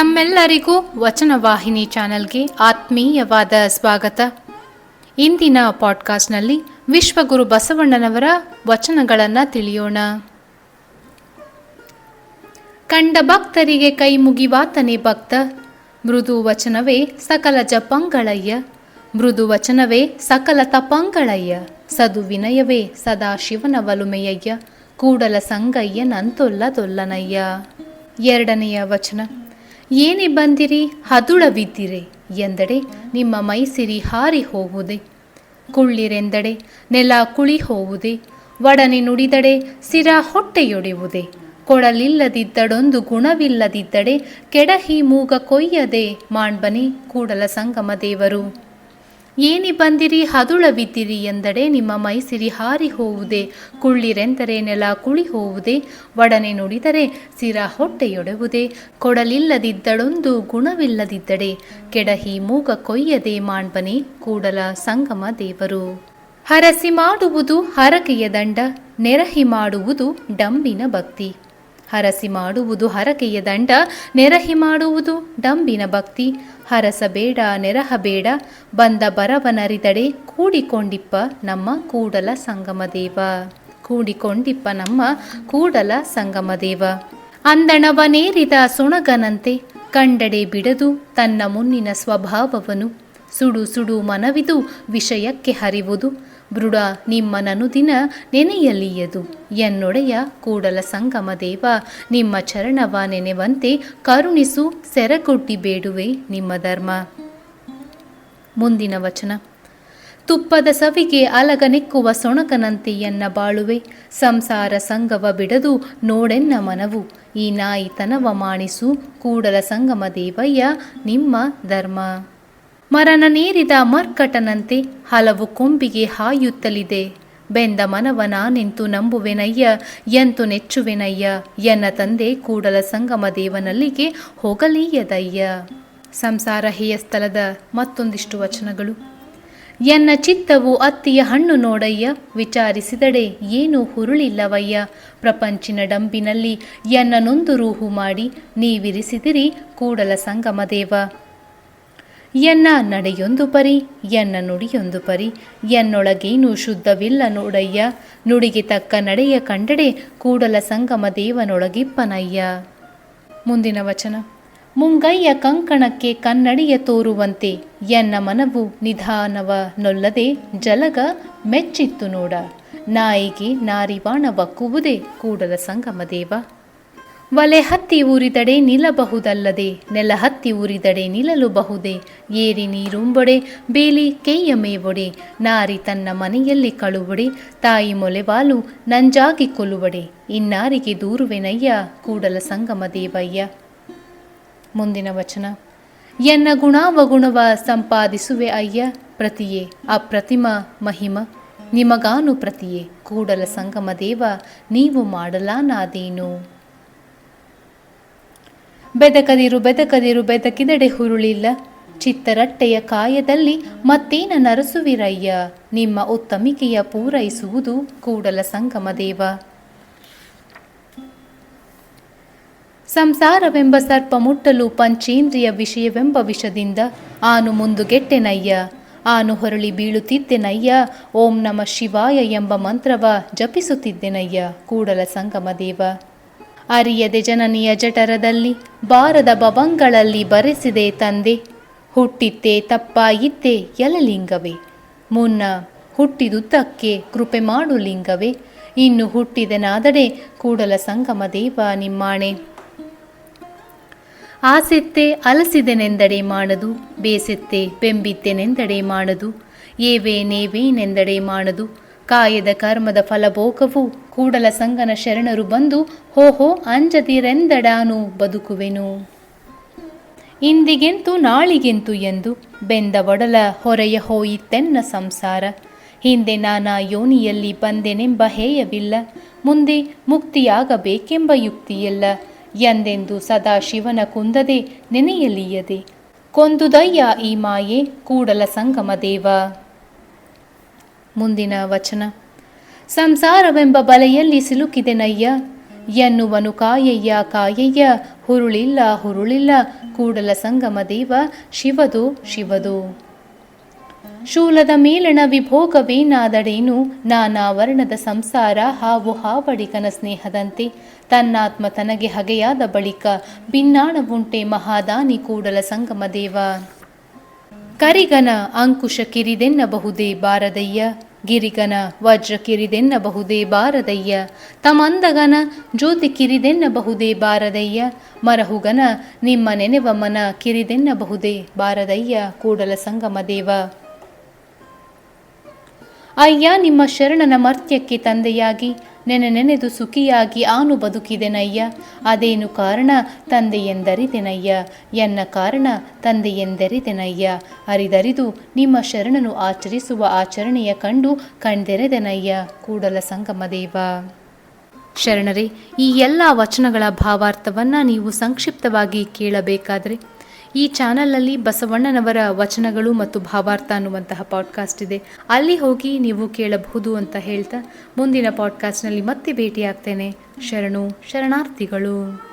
ತಮ್ಮೆಲ್ಲರಿಗೂ ವಚನವಾಹಿನಿ ಚಾನೆಲ್ಗೆ ಆತ್ಮೀಯವಾದ ಸ್ವಾಗತ. ಇಂದಿನ ಪಾಡ್ಕಾಸ್ಟ್ನಲ್ಲಿ ವಿಶ್ವಗುರು ಬಸವಣ್ಣನವರ ವಚನಗಳನ್ನು ತಿಳಿಯೋಣ. ಕಂಡ ಭಕ್ತರಿಗೆ ಕೈ ಮುಗಿವಾತನೇ ಭಕ್ತ, ಮೃದು ವಚನವೇ ಸಕಲ ಜಪಂಗಳಯ್ಯ, ಮೃದು ವಚನವೇ ಸಕಲ ತಪಂಗಳಯ್ಯ ಸದು ವಿನಯವೇ ಸದಾ ಶಿವನ ವಲುಮೆಯಯ್ಯ, ಕೂಡಲ ಸಂಗಯ್ಯ ನಂತೊಲ್ಲದೊಲ್ಲನಯ್ಯ ಎರಡನೆಯ ವಚನ. ಏನೇ ಬಂದಿರಿ ಹದುಳವಿದ್ದಿರೆ ಎಂದಡೆ ನಿಮ್ಮ ಮೈಸಿರಿ ಹಾರಿ ಹೋಗುವುದೇ ಕುಳ್ಳಿರೆಂದಡೆ ನೆಲ ಕುಳಿ ಹೋವುದೇ. ಒಡನೆ ನುಡಿದಡೆ ಸಿರ ಹೊಟ್ಟೆಯೊಡೆಯುವುದೇ ಕೊಡಲಿಲ್ಲದಿದ್ದಡೊಂದು ಗುಣವಿಲ್ಲದಿದ್ದಡೆ, ಕೆಡಹಿ ಮೂಗ ಕೊಯ್ಯದೆ ಮಾಣ್ಬನಿ ಕೂಡಲ ಸಂಗಮ ದೇವರು. ಏನಿ ಬಂದಿರಿ ಹದುಳವಿದ್ದಿರಿ ಎಂದಡೆ ನಿಮ್ಮ ಮೈಸಿರಿ ಹಾರಿ ಹೋವುದೇ. ಕುಳ್ಳಿರೆಂದರೆ ನೆಲ ಕುಳಿ ಹೋವುದೇ. ಒಡನೆ ನುಡಿದರೆ ಸಿರ ಹೊಟ್ಟೆಯೊಡೆವುದೇ. ಕೊಡಲಿಲ್ಲದಿದ್ದಳೊಂದು ಗುಣವಿಲ್ಲದಿದ್ದಡೆ. ಕೆಡಹಿ ಮೂಗ ಕೊಯ್ಯದೆ ಮಾಣ್ಬನೆ ಕೂಡಲ ಸಂಗಮ ದೇವರು. ಹರಸಿ ಮಾಡುವುದು ಹರಕೆಯ ದಂಡ, ನೆರಹಿ ಮಾಡುವುದು ಡಂಬಿನ ಭಕ್ತಿ. ಹರಸಿ ಮಾಡುವುದು ಹರಕೆಯ ದಂಡ, ನೆರಹಿ ಮಾಡುವುದು ಡಂಬಿನ ಭಕ್ತಿ. ಹರಸಬೇಡ, ನೆರಹಬೇಡ, ಬಂದ ಬರವನರಿದಡೆ ಕೂಡಿಕೊಂಡಿಪ್ಪ ನಮ್ಮ ಕೂಡಲ ಸಂಗಮದೇವ. ಕೂಡಿಕೊಂಡಿಪ್ಪ ನಮ್ಮ ಕೂಡಲ ಸಂಗಮದೇವ. ಅಂದಣವನೇರಿದ ಸೊಣಗನಂತೆ ಕಂಡಡೆ ಬಿಡದು ತನ್ನ ಮುನ್ನಿನ ಸ್ವಭಾವವನು. ಸುಡು ಸುಡು ಮನವಿದು ವಿಷಯಕ್ಕೆ ಹರಿವುದು. ಬೃಢ ನೆನೆಯಲಿ ನೆನೆಯಲಿಯದು. ಎನ್ನೊಡೆಯ ಕೂಡಲ ಸಂಗಮ ದೇವ, ನಿಮ್ಮ ಚರಣವ ನೆನೆವಂತೆ ಕರುಣಿಸು ಸೆರಗೊಡ್ಡಿ ಬೇಡುವೆ ನಿಮ್ಮ ಧರ್ಮ. ಮುಂದಿನ ವಚನ. ತುಪ್ಪದ ಸವಿಗೆ ಅಲಗನೆಕ್ಕುವ ಸೊಣಕನಂತೆ ಎನ್ನ ಬಾಳುವೆ. ಸಂಸಾರ ಸಂಗವ ಬಿಡದು ನೋಡೆನ್ನ ಮನವು. ಈ ನಾಯಿತನವ ಮಾಣಿಸು ಕೂಡಲ ಸಂಗಮ ದೇವಯ್ಯ, ನಿಮ್ಮ ಧರ್ಮ. ಮರನ ನೀರಿದ ಮರ್ಕಟನಂತೆ ಹಲವು ಕೊಂಬಿಗೆ ಹಾಯುತ್ತಲಿದೆ. ಬೆಂದ ಮನವ ನಾನೆಂತು ನಂಬುವೆನಯ್ಯ, ಎಂತು ನೆಚ್ಚುವೆನಯ್ಯ, ಎನ್ನ ತಂದೆ ಕೂಡಲ ಸಂಗಮ ದೇವನಲ್ಲಿಗೆ ಹೋಗಲೀಯದಯ್ಯ. ಸಂಸಾರ ಹೇಯ ಸ್ಥಳದ ಮತ್ತೊಂದಿಷ್ಟು ವಚನಗಳು. ಎನ್ನ ಚಿತ್ತವು ಅತ್ತಿಯ ಹಣ್ಣು ನೋಡಯ್ಯ, ವಿಚಾರಿಸಿದಡೆ ಏನೂ ಹುರುಳಿಲ್ಲವಯ್ಯ. ಪ್ರಪಂಚಿನ ಡಂಬಿನಲ್ಲಿ ಎನ್ನ ನೊಂದು ರೂಹು ಮಾಡಿ ನೀವಿರಿಸಿದಿರಿ ಕೂಡಲ ಸಂಗಮ ದೇವ. ಎನ್ನ ನಡೆಯೊಂದು ಪರಿ, ಎನ್ನ ನುಡಿಯೊಂದು ಪರಿ. ಎನ್ನೊಳಗೇನು ಶುದ್ಧವಿಲ್ಲ ನೋಡಯ್ಯ ನುಡಿಗೆ ತಕ್ಕ ನಡೆಯ ಕಂಡಡೆ ಕೂಡಲ ಸಂಗಮ ದೇವನೊಳಗಿಪ್ಪನಯ್ಯ. ಮುಂದಿನ ವಚನ. ಮುಂಗಯ್ಯ ಕಂಕಣಕ್ಕೆ ಕನ್ನಡಿಯ ತೋರುವಂತೆ ಎನ್ನ ಮನವು ನಿಧಾನವ ನೊಲ್ಲದೆ ಜಲಗ ಮೆಚ್ಚಿತ್ತು ನೋಡ. ನಾಯಿಗೆ ನಾರಿವಾಣ ಬಕ್ಕುವುದೇ ಕೂಡಲ ಸಂಗಮ ದೇವ. ವಲೆ ಹತ್ತಿ ಊರಿದಡೆ ನಿಲ್ಲಬಹುದಲ್ಲದೆ ನೆಲ ಹತ್ತಿ ಊರಿದಡೆ ನಿಲ್ಲಲುಬಹುದೇ? ಏರಿ ನೀರುಂಬೊಡೆ, ಬೇಲಿ ಕೆಯ್ಯ ಮೇವೊಡೆ ನಾರಿ ತನ್ನ ಮನೆಯಲ್ಲಿ ಕಳುವಡೆ? ತಾಯಿ ಮೊಲೆವಾಲು ನಂಜಾಗಿ ಕೊಲುವಡೆ ಇನ್ನಾರಿಗೆ ದೂರುವೆನಯ್ಯ, ಕೂಡಲ ಸಂಗಮ ದೇವಯ್ಯ. ಮುಂದಿನ ವಚನ. ಎನ್ನ ಗುಣಾವಗುಣವ ಸಂಪಾದಿಸುವೆ ಅಯ್ಯ, ಪ್ರತಿಯೇ ಅಪ್ರತಿಮ ಮಹಿಮ. ನಿಮಗಾನು ಪ್ರತಿಯೇ, ಕೂಡಲ ಸಂಗಮ ದೇವ, ನೀವು ಮಾಡಲಾನಾದೇನು? ಬೆದಕದಿರು ಬೆದಕದಿರು ಬೆದಕಿದೆಡೆ ಹುರುಳಿಲ್ಲ. ಚಿತ್ತರಟ್ಟೆಯ ಕಾಯದಲ್ಲಿ ಮತ್ತೇನ ನರಸುವಿರಯ್ಯ? ನಿಮ್ಮ ಉತ್ತಮಿಕೆಯ ಪೂರೈಸುವುದು ಕೂಡಲ ಸಂಗಮ ದೇವ. ಸಂಸಾರವೆಂಬ ಸರ್ಪ ಮುಟ್ಟಲು ಪಂಚೇಂದ್ರಿಯ ವಿಷಯವೆಂಬ ವಿಷದಿಂದ ಆನು ಮುಂದುಗೆಟ್ಟೆನಯ್ಯ ಆನು ಹೊರಳಿ ಬೀಳುತ್ತಿದ್ದೆನಯ್ಯ ಓಂ ನಮ ಶಿವಾಯ ಎಂಬ ಮಂತ್ರವ ಜಪಿಸುತ್ತಿದ್ದೆನಯ್ಯ ಕೂಡಲ ಸಂಗಮ ದೇವ. ಅರಿಯದೆ ಜನನಿಯ ಜಠರದಲ್ಲಿ, ಬಾರದ ಭವಂಗಳಲ್ಲಿ ಬರೆಸಿದೆ ತಂದೆ. ಹುಟ್ಟಿತ್ತೆ ತಪ್ಪಾಯಿತ್ತೆ ಎಲಲಿಂಗವೇ ಮುನ್ನ ಹುಟ್ಟಿದುದ್ದಕ್ಕೆ ಕೃಪೆ ಮಾಡು ಲಿಂಗವೇ. ಇನ್ನು ಹುಟ್ಟಿದೆನಾದಡೆ ಕೂಡಲ ಸಂಗಮ ದೇವ ನಿಮ್ಮಾಣೆ. ಆಸೆತ್ತೆ ಅಲಸಿದೆನೆಂದಡೆ ಮಾಡದು ಬೇಸೆತ್ತೆ ಬೆಂಬಿತ್ತೆನೆಂದಡೆ ಮಾಡದು ಏವೇ ನೇವೇನೆಂದಡೆ ಮಾಡದು ಕಾಯದ ಕರ್ಮದ ಫಲಭೋಗವು ಕೂಡಲ ಸಂಗನ ಶರಣರು ಬಂದು ಹೋಹೋ ಅಂಜದಿರೆಂದಡಾನು ಬದುಕುವೆನು. ಇಂದಿಗೆಂತು ನಾಳಿಗೆಂತು ಎಂದು ಬೆಂದ ಒಡಲ ಹೊರೆಯ ಹೋಯಿತೆನ್ನ ಸಂಸಾರ. ಹಿಂದೆ ನಾನಾ ಯೋನಿಯಲ್ಲಿ ಬಂದೆನೆಂಬ ಹೇಯವಿಲ್ಲ. ಮುಂದೆ ಮುಕ್ತಿಯಾಗಬೇಕೆಂಬ ಯುಕ್ತಿಯಲ್ಲ. ಎಂದೆಂದು ಸದಾ ಶಿವನ ಕುಂದದೆ ನೆನೆಯಲಿಯದೆ. ಕೊಂದುದಯ್ಯ ಈ ಮಾಯೆ ಕೂಡಲ ಸಂಗಮ ದೇವ. ಮುಂದಿನ ವಚನ. ಸಂಸಾರವೆಂಬ ಬಲೆಯಲ್ಲಿ ಸಿಲುಕಿದೆನಯ್ಯ ಎನ್ನುವನು ಕಾಯಯ್ಯ ಕಾಯಯ್ಯ. ಹುರುಳಿಲ್ಲ ಹುರುಳಿಲ್ಲ. ಕೂಡಲ ಸಂಗಮ ದೇವ, ಶಿವದು ಶಿವದು. ಶೂಲದ ಮೇಲಣ ವಿಭೋಗವೇನಾದಡೇನು? ನಾನಾ ವರ್ಣದ ಸಂಸಾರ ಹಾವು ಹಾವಡಿಗನ ಸ್ನೇಹದಂತೆ. ತನ್ನಾತ್ಮ ತನಗೆ ಹಗೆಯಾದ ಬಳಿಕ ಭಿನ್ನಾಣವುಂಟೆ ಮಹಾದಾನಿ ಕೂಡಲ ಸಂಗಮ ದೇವ. ಕರಿಗನ ಅಂಕುಶ ಕಿರಿದೆನ್ನಬಹುದೇ ಬಾರದಯ್ಯ. ಗಿರಿಗನ ವಜ್ರ ಕಿರಿದೆನ್ನಬಹುದೇ ಬಾರದಯ್ಯ. ತಮಂದಗನ ಜ್ಯೋತಿ ಕಿರಿದೆನ್ನಬಹುದೇ ಬಾರದಯ್ಯ. ಮರಹುಗನ ನಿಮ್ಮ ನೆನೆವ ಮನ ಕಿರಿದೆನ್ನಬಹುದೇ ಬಾರದಯ್ಯ. ಕೂಡಲ ಸಂಗಮ ದೇವ. ಅಯ್ಯ, ನಿಮ್ಮ ಶರಣನ ಮರ್ತ್ಯಕ್ಕೆ ತಂದೆಯಾಗಿ ನೆನೆ ನೆನೆದು ಸುಖಿಯಾಗಿ ಆನು ಬದುಕಿದೆನಯ್ಯ. ಅದೇನು ಕಾರಣ? ತಂದೆಯೆಂದರಿದೆನಯ್ಯ ಎನ್ನ ಕಾರಣ? ತಂದೆಯೆಂದರಿದೆನಯ್ಯ ಅರಿದರಿದು ನಿಮ್ಮ ಶರಣನು ಆಚರಿಸುವ ಆಚರಣೆಯ ಕಂಡು ಕಣ್ದೆರೆದೆನಯ್ಯ. ಕೂಡಲ ಸಂಗಮ ದೇವ. ಶರಣರೇ, ಈ ಎಲ್ಲ ವಚನಗಳ ಭಾವಾರ್ಥವನ್ನು ನೀವು ಸಂಕ್ಷಿಪ್ತವಾಗಿ ಕೇಳಬೇಕಾದರೆ ಈ ಚಾನಲ್ನಲ್ಲಿ ಬಸವಣ್ಣನವರ ವಚನಗಳು ಮತ್ತು ಭಾವಾರ್ಥ ಅನ್ನುವಂತಹ ಪಾಡ್ಕಾಸ್ಟ್ ಇದೆ. ಅಲ್ಲಿ ಹೋಗಿ ನೀವು ಕೇಳಬಹುದು ಅಂತ ಹೇಳ್ತಾ ಮುಂದಿನ ಪಾಡ್ಕಾಸ್ಟ್ನಲ್ಲಿ ಮತ್ತೆ ಭೇಟಿಯಾಗ್ತೇನೆ. ಶರಣು, ಶರಣಾರ್ಥಿಗಳು.